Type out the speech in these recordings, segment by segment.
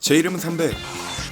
제 이름은 삼배.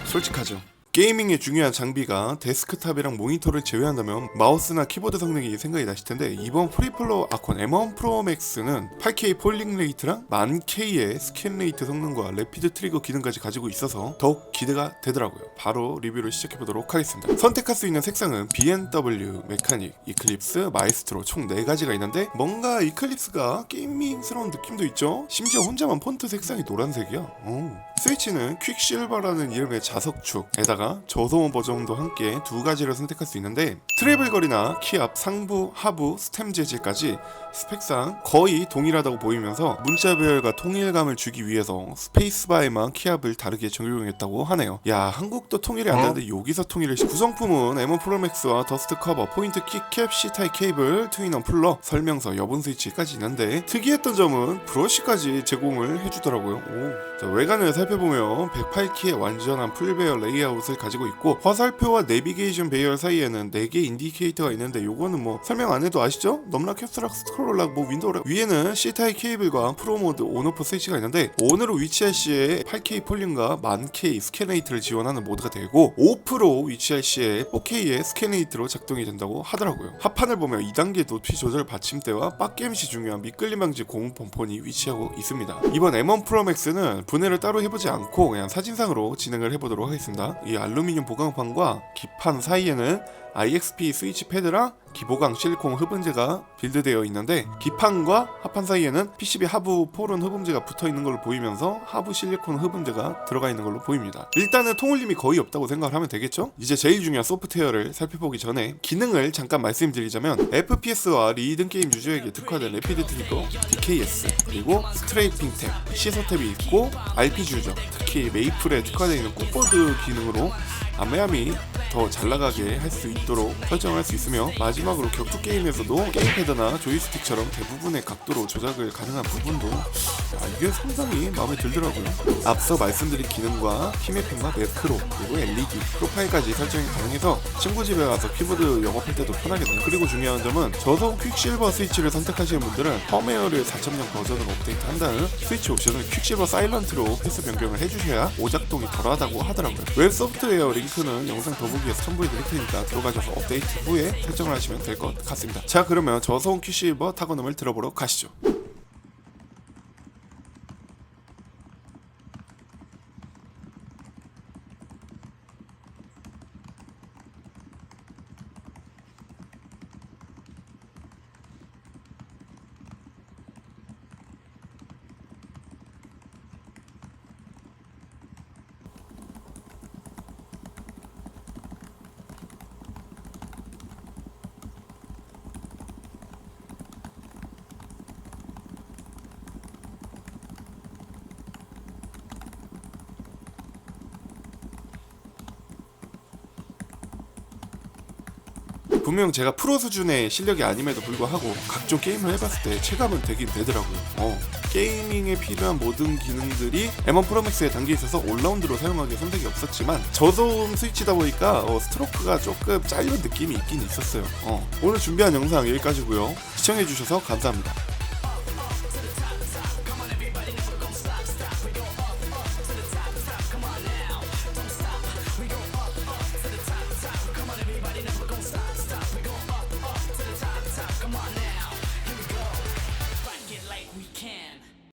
솔직하죠. 게이밍의 중요한 장비가 데스크탑이랑 모니터를 제외한다면 마우스나 키보드 성능이 생각이 나실 텐데 이번 프리플로 아콘 M1 프로 맥스는 8K 폴링 레이트랑 1000K의 스캔 레이트 성능과 래피드 트리거 기능까지 가지고 있어서 더욱 기대가 되더라고요. 바로 리뷰를 시작해 보도록 하겠습니다. 선택할 수 있는 색상은 BMW, 메카닉, 이클립스, 마이스트로 총 4가지가 있는데 뭔가 이클립스가 게이밍스러운 느낌도 있죠? 심지어 혼자만 폰트 색상이 노란색이야. 오. 스위치는 퀵실버라는 이름의 자석축에다가 저소음 버전도 함께 두 가지를 선택할 수 있는데 트래블 거리나 키압, 상부, 하부, 스템 재질까지 스펙상 거의 동일하다고 보이면서 문자 배열과 통일감을 주기 위해서 스페이스바에만 키압을 다르게 적용했다고 하네요. 야 한국도 통일이 안 되는데 여기서 통일을 시- 구성품은 M1 프로맥스와 더스트 커버, 포인트 키캡, C타입 케이블, 트윈원 풀러, 설명서, 여분 스위치까지 있는데 특이했던 점은 브러쉬까지 제공을 해주더라고요. 오. 자, 외관을 살펴보면 108키의 완전한 풀배열 레이아웃을 가지고 있고 화살표와 내비게이션 배열 사이에는 4개 인디케이터가 있는데 요거는 뭐 설명 안 해도 아시죠? 넘락 캡스락 스크롤락 뭐 윈도우 위에는 C타입 케이블과 프로모드 온오프 스위치가 있는데 온으로 위치할 시에 8K 폴링과 1000K 스캔레이트를 지원하는 모드가 되고 오프로 위치할 시에 4K의 스캔레이트로 작동이 된다고 하더라고요. 합판을 보면 2단계 높이 조절 받침대와 빡겜 시 중요한 미끌림 방지 고무 pom폰이 위치하고 있습니다. 이번 M1 프로 맥스는 분해를 따로 해보지 않고 그냥 사진상으로 진행을 해보도록 하겠습니다. 이 알루미늄 보강판과 기판 사이에는 IXP 스위치 패드랑 기보강 실리콘 흡음재가 빌드되어 있는데 기판과 합판 사이에는 PCB 하부 포른 흡음재가 붙어 있는 걸로 보이면서 하부 실리콘 흡음재가 들어가 있는 걸로 보입니다. 일단은 통울림이 거의 없다고 생각을 하면 되겠죠? 이제 제일 중요한 소프트웨어를 살펴보기 전에 기능을 잠깐 말씀드리자면 FPS와 리듬 게임 유저에게 특화된 래피드 트리거, DKS, 그리고 스트레이핑 탭, 시소 탭이 있고 RPG 유저, 특히 메이플에 특화되어 있는 꾹보드 기능으로 아메함이 더 잘 나가게 할 수 있도록 설정할 수 있으며 마지막으로 격투 게임에서도 게임패드나 조이스틱처럼 대부분의 각도로 조작을 가능한 부분도 야, 이게 상당히 마음에 들더라고요. 앞서 말씀드린 기능과 키맵핑과 매크로 그리고 LED 프로파일까지 설정이 가능해서 친구 집에 가서 키보드 영업할 때도 편하겠네요. 그리고 중요한 점은 저소 퀵실버 스위치를 선택하시는 분들은 펌웨어를 4.0 버전으로 업데이트한다는 스위치 옵션을 퀵실버 사일런트로 패스 변경을 해주셔야 오작동이 덜하다고 하더라고요. 웹 소프트웨어 링크는 영상 더보기 에서 첨부해 드릴 테니까 들어가셔서 업데이트 후에 설정을 하시면 될 것 같습니다. 자 그러면 저소음 퀵실버 타건음을 들어보러 가시죠. 분명 제가 프로 수준의 실력이 아님에도 불구하고 각종 게임을 해봤을 때 체감은 되긴 되더라고요. 어, 게이밍에 필요한 모든 기능들이 M1 프로맥스에 담겨 있어서 올라운드로 사용하기 선택이 없었지만 저소음 스위치다 보니까 어, 스트로크가 조금 짧은 느낌이 있긴 있었어요. 어, 오늘 준비한 영상 여기까지고요. 시청해주셔서 감사합니다.